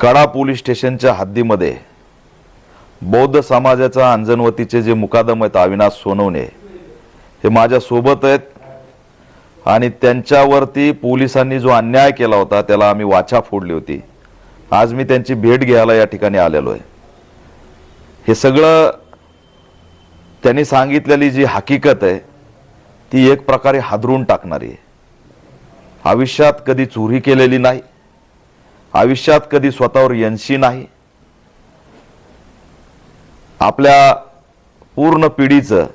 कडा police स्टेशनच्या हद्दीमध्ये बौद्ध समाजाचा अंजनवतीचे जे मुकादम आहेत अविनाश सोनवणे हे माझ्या सोबत आहेत. आणि त्यांच्यावरती पोलिसांनी जो अन्याय केला होता त्याला आम्ही वाचा फोडली होती. आज मी त्यांची भेट घ्यायला या ठिकाणी आलेलो आहे. हे सगळं त्यांनी सांगितलेली जी हकीकत आहे ती एक प्रकारे हादरून टाकणारी आहे. आयुष्यात कधी चोरी केलेली नाही आयुष्यात कधी स्वतःवर यंशी नाही. आपल्या पूर्ण पिढीचं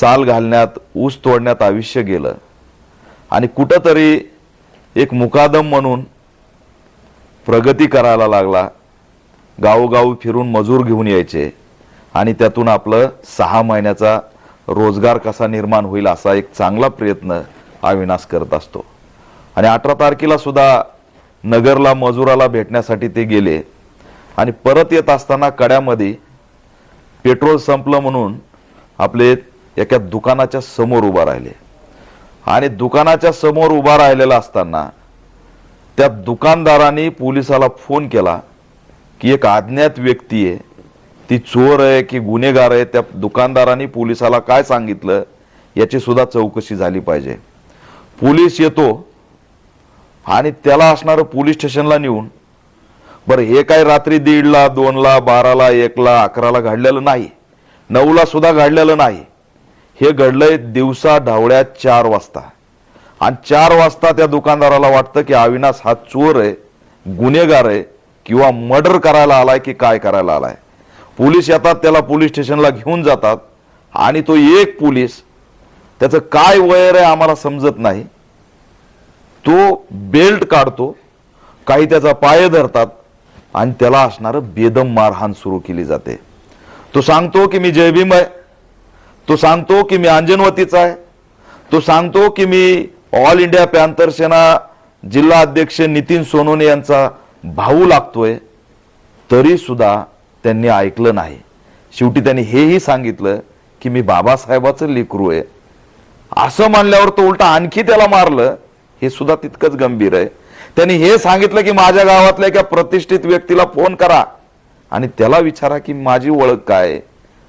साल घालण्यात ऊस तोडण्यात आयुष्य गेलं. आणि कुठंतरी एक मुकादम म्हणून प्रगती करायला लागला. गावोगावी फिरून मजूर घेऊन यायचे. आणि त्यातून आपलं सहा महिन्याचा रोजगार कसा निर्माण होईल असा एक चांगला प्रयत्न अविनाश करत असतो. आणि अठरा तारखेला सुद्धा नगरला मजुराला भेटण्यासाठी ते गेले. आणि परत येत असताना कड्यामध्ये पेट्रोल संपलं म्हणून आपले एका दुकानाच्या समोर उभा राहिले. आणि दुकानाच्या समोर उभा राहिलेला असताना त्या दुकानदाराने पोलिसाला फोन केला की एक अज्ञात व्यक्ती आहे ती चोर आहे की गुन्हेगार आहे त्या दुकानदाराने पोलिसाला काय सांगितलं याची सुद्धा चौकशी झाली पाहिजे. पोलीस येतो आणि त्याला असणारं पोलीस स्टेशनला नेऊन बरं हे काय रात्री दीडला दोनला बाराला एकला अकराला घडलेलं नाही नऊला सुद्धा घडलेलं नाही. हे घडलंय दिवसा ढावळ्या चार वाजता. आणि चार वाजता त्या दुकानदाराला वाटतं की अविनाश हा चोर आहे गुन्हेगार आहे किंवा मर्डर करायला आलाय की काय करायला आलाय. पोलीस येतात त्याला पोलीस स्टेशनला घेऊन जातात आणि तो एक पोलीस त्याचं काय वयर आहे आम्हाला समजत नाही. तो बेल्ट काढतो काही त्याचा पाय धरतात आणि त्याला असणारं बेदम मारहाण सुरू केली जाते. तो सांगतो की मी जयभीम आहे. तो सांगतो की मी अंजनवतीचा आहे. तो सांगतो की मी ऑल इंडिया पॅन्थर सेना जिल्हा अध्यक्ष नितीन सोनोने यांचा भाऊ लागतोय. तरी सुद्धा त्यांनी ऐकलं नाही. शेवटी त्यांनी हेही सांगितलं की मी बाबासाहेबाचं लेकरू आहे. असं मानल्यावर तो उलटा आणखी त्याला मारलं. हे सुद्धा तितकंच गंभीर आहे. त्यांनी हे सांगितलं की माझ्या गावातल्या एका प्रतिष्ठित व्यक्तीला फोन करा. आणि त्याला विचारा की माझी ओळख काय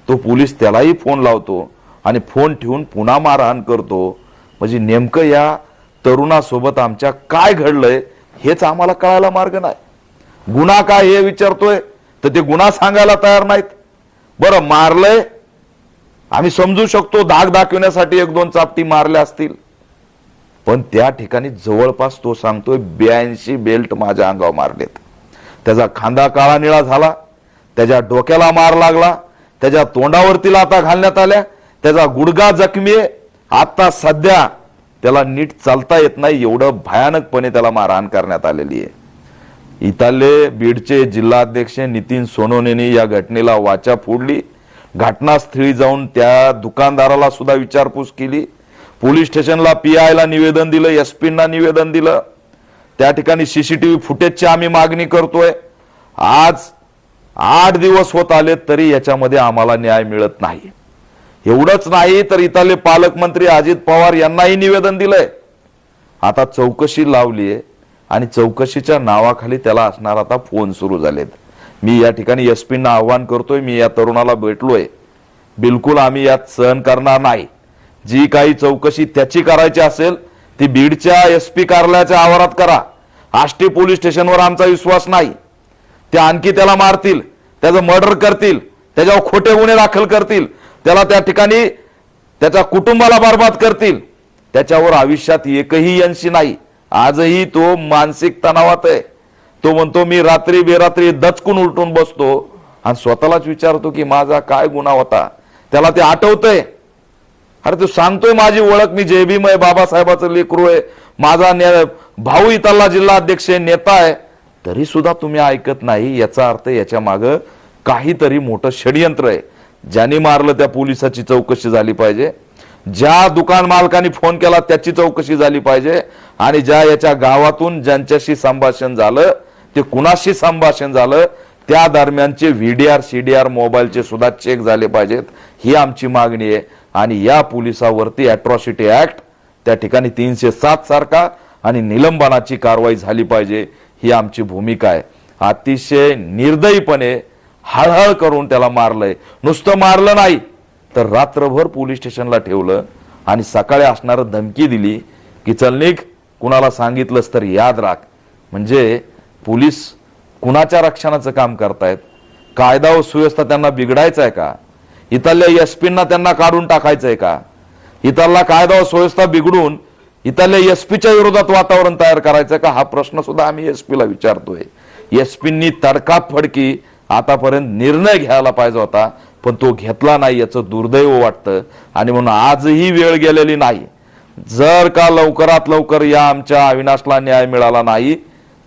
तो पोलीस त्यालाही फोन लावतो आणि फोन ठेवून पुन्हा मारहाण करतो. म्हणजे नेमकं या तरुणासोबत आमच्या काय घडलंय हेच आम्हाला कळायला मार्ग नाही. गुन्हा काय हे विचारतोय तर ते गुन्हा सांगायला तयार नाहीत. बरं मारलंय. आम्ही समजू शकतो दाग दाखवण्यासाठी एक दोन चापटी मारल्या असतील. पण त्या ठिकाणी जवळपास तो सांगतोय ब्याऐंशी बेल्ट माझ्या अंगावर मारलेत. त्याचा खांदा काळा निळा झाला त्याच्या डोक्याला मार लागला त्याच्या तोंडावरती लाता घालण्यात आल्या त्याचा गुडगा जखमी आहे आता सध्या त्याला नीट चालता येत नाही एवढं भयानकपणे त्याला मारहाण करण्यात आलेली आहे. इथले बीडचे जिल्हाध्यक्ष नितीन सोनोनेने या घटनेला वाचा फोडली. घटनास्थळी जाऊन त्या दुकानदाराला सुद्धा विचारपूस केली. पोलीस स्टेशनला पी आयला निवेदन दिलं एस पींना निवेदन दिलं. त्या ठिकाणी सीसीटीव्ही फुटेजची आम्ही मागणी करतोय. आज आठ दिवस होत आले तरी याच्यामध्ये आम्हाला न्याय मिळत नाही. एवढंच नाही तर इथले पालकमंत्री अजित पवार यांनाही निवेदन दिलंय. आता चौकशी लावली आहे आणि चौकशीच्या नावाखाली त्याला असणार आता फोन सुरू झालेत. मी या ठिकाणी एस पींना आव्हान करतोय मी या तरुणाला भेटलोय. बिलकुल आम्ही यात सहन करणार नाही. जी काही चौकशी त्याची करायची असेल ती बीडच्या एस पी कार्यालयाच्या आवारात करा. आष्टी पोलीस स्टेशनवर आमचा विश्वास नाही. ते आणखी त्याला मारतील त्याचं मर्डर करतील त्याच्यावर खोटे गुन्हे दाखल करतील त्याला त्या ठिकाणी त्याच्या कुटुंबाला बर्बाद करतील. त्याच्यावर आयुष्यात एकही यंशी नाही. आजही तो मानसिक तणावात आहे. तो म्हणतो मी रात्री बेरात्री दचकून उलटून बसतो आणि स्वतःलाच विचारतो की माझा काय गुन्हा होता? त्याला ते आठवतंय. अरे तू सांगतोय माझी ओळख मी जयभीम आहे बाबासाहेबाचं लेकरू आहे. माझा ने- भाऊ इथला जिल्हा अध्यक्ष आहे, नेता आहे. तरी सुद्धा तुम्ही ऐकत नाही याचा अर्थ याच्या माग काहीतरी मोठं षडयंत्र आहे. ज्याने मारलं त्या पोलिसाची चौकशी झाली पाहिजे. ज्या दुकान मालकाने फोन केला त्याची चौकशी झाली पाहिजे. आणि ज्या याच्या गावातून ज्यांच्याशी संभाषण झालं ते कुणाशी संभाषण झालं त्या दरम्यानचे व्हीडीआर सीडीआर मोबाईलचे सुद्धा चेक झाले पाहिजेत. ही आमची मागणी आहे. आणि या पोलिसावरती अॅट्रॉसिटी ऍक्ट त्या ठिकाणी तीनशे सात सारखा आणि निलंबनाची कारवाई झाली पाहिजे ही आमची भूमिका आहे. अतिशय निर्दयीपणे हळहळ करून त्याला मारलंय. नुसतं मारलं नाही तर रात्रभर पोलीस स्टेशनला ठेवलं आणि सकाळी असणारं धमकी दिली की चल निघ कुणाला सांगितलंस तर याद राख. म्हणजे पोलीस कुणाच्या रक्षणाचं काम करतायत? कायदा व सुव्यवस्था त्यांना बिघडायचं आहे का? इथल्या एस पींना त्यांना काढून टाकायचंय का? इथला कायदा व सुव्यवस्था बिघडून इथल्या एस पीच्या विरोधात वातावरण तयार करायचं का? हा प्रश्न सुद्धा आम्ही एस ला विचारतोय. एस पींनी तडकाफडकी आतापर्यंत निर्णय घ्यायला पाहिजे होता पण तो घेतला नाही याचं दुर्दैव वाटतं. आणि म्हणून आजही वेळ गेलेली नाही. जर का लवकरात लवकर या आमच्या अविनाशला न्याय मिळाला नाही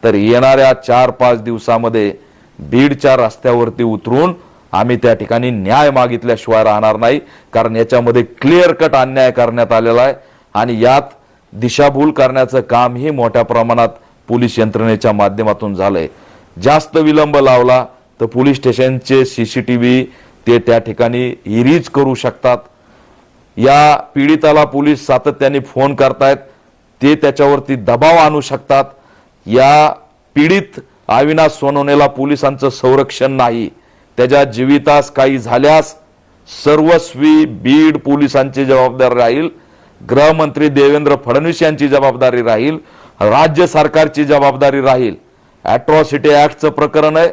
तर येणाऱ्या चार पाच दिवसामध्ये बीडच्या रस्त्यावरती उतरून आम्ही त्या ठिकाणी न्याय मागितल्याशिवाय राहणार नाही कारण याच्यामध्ये क्लिअर कट अन्याय करण्यात आलेला आहे आणि यात दिशाभूल करण्याचं कामही मोठ्या प्रमाणात पोलीस यंत्रणेच्या माध्यमातून झालंय. जास्त विलंब लावला तर पोलीस स्टेशनचे सीसीटीव्ही ते त्या ठिकाणी इरीज करू शकतात. या पीडिताला पोलीस सातत्याने फोन करतायत ते त्याच्यावरती दबाव आणू शकतात. या पीडित अविनाश सोनवणेला पोलिसांचं संरक्षण नाही. त्याच्या जीवितास काही झाल्यास सर्वस्वी बीड पोलिसांची जबाबदारी राहील. गृहमंत्री देवेंद्र फडणवीस यांची जबाबदारी राहील. राज्य सरकारची जबाबदारी राहील. ॲट्रॉसिटी ॲक्टचं प्रकरण आहे.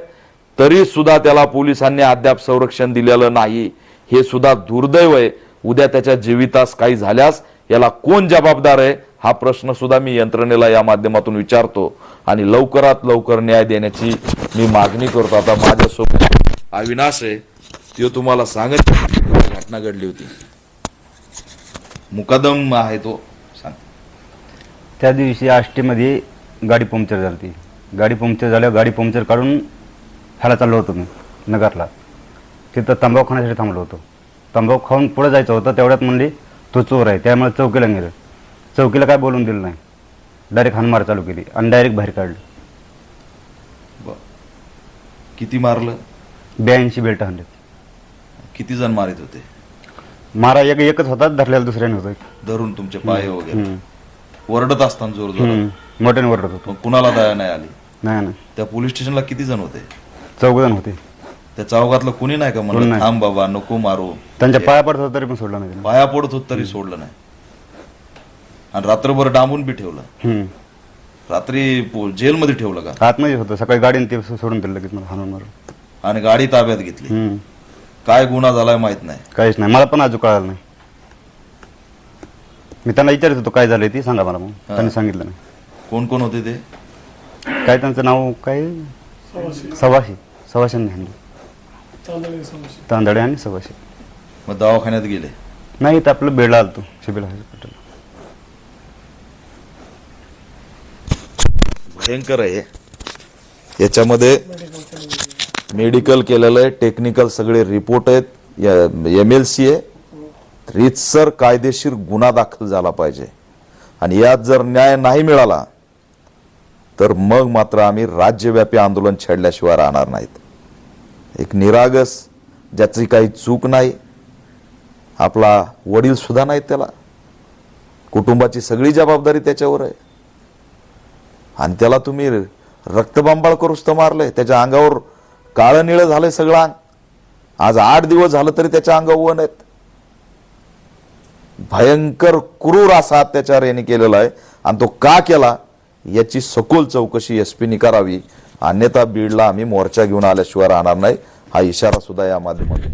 तरी सुद्धा त्याला पोलिसांनी अद्याप संरक्षण दिलेलं नाही. हे सुद्धा दुर्दैव आहे. उद्या त्याच्या जीवितास काही झाल्यास याला कोण जबाबदार आहे? हा प्रश्न सुद्धा मी यंत्रणेला या माध्यमातून विचारतो. आणि लवकरात लवकर न्याय देण्याची मी मागणी करतो. आता माझ्यासोबत अविनाश आहे तो तुम्हाला सांगत घटना घडली होती. मुकादम आहे तो. सांग. त्या दिवशी आष्टीमध्ये गाडी पंक्चर झाली ती गाडी पंक्चर झाल्यावर गाडी पंक्चर काढून ह्याला चाललो होतो मी नगरला. तिथं तंबाखू खाण्यासाठी थांबलो होतो. तंबाखू खाऊन पुढे जायचं होतं तेवढ्यात म्हणली तो चोर आहे त्यामुळे चौकीला गेलं चौकीला काय बोलून दिलं नाही. डायरेक्ट हानमार चालू केली आणि डायरेक्ट बाहेर काढलं. किती मारलं? ब्याऐंशी बेल्ट आणले किती जण मारित होते? मारा एक एकच होता धरलेला दुसऱ्याने होतं धरून तुमचे पाय वगैरे. वरडत असताना जोर जोर. मोठ्याने ओरडत होतो. कुणाला दया नाही आली? नाही नाही. त्या पोलीस स्टेशनला किती जण होते? चौघजण होते. त्या चौकातलं कुणी नाही का कोणी म्हणलं नाही. थांब बाबा नको मारू. त्यांच्या पाया पडत होतं तरी पण सोडलं नाही त्यांनी. पाया पडत होत तरी सोडलं नाही. आणि रात्रभर डांबून बी ठेवलं. हम्म. रात्री पो- जेलमध्ये ठेवलं का? आतमध्ये होतं. सकाळी गाडीने ते सोडून दिलं लगेच मला हाणून मारून. आणि गाडी ताब्यात घेतली. हम्म. काय गुन्हा झालाय माहीत नाही. काहीच नाही. मला पण अजून कळालं नाही. मी त्यांना विचारत होतो काय झालंय ती सांगा मला मग. त्यांनी सांगितलं नाही. कोण कोण होते ते? काय त्यांचं नाव काय? सवाशी. सवाशांनी तांदळे आणि सवाशी. मग दवाखान्यात गेले. नाही तर आपलं बेडला आलतो सिबिल हॉस्पिटल भयंकर आहे. याच्यामध्ये मेडिकल केलेलं आहे टेक्निकल सगळे रिपोर्ट आहेत. एम एल सी आहे रीतसर कायदेशीर गुन्हा दाखल झाला पाहिजे. आणि यात जर न्याय नाही मिळाला तर मग मात्र आम्ही राज्यव्यापी आंदोलन छेडल्याशिवाय राहणार नाहीत. एक निरागस ज्याची काही चूक नाही आपला वडील सुद्धा नाहीत त्याला. कुटुंबाची सगळी जबाबदारी त्याच्यावर आहे. आणि त्याला तुम्ही रक्तबंबाळ करूच तर मारलंय त्याच्या अंगावर काळं निळं झालंय सगळं अंग. आज आठ दिवस झालं तरी त्याच्या अंग वन आहेत. भयंकर क्रूर असा अत्याचार याने केलेला आहे. आणि तो का केला? याची सखोल चौकशी एस पीनी करावी. अन्यथा बीडला आम्ही मोर्चा घेऊन आल्याशिवाय राहणार नाही. हा इशारा सुद्धा या माध्यमातून.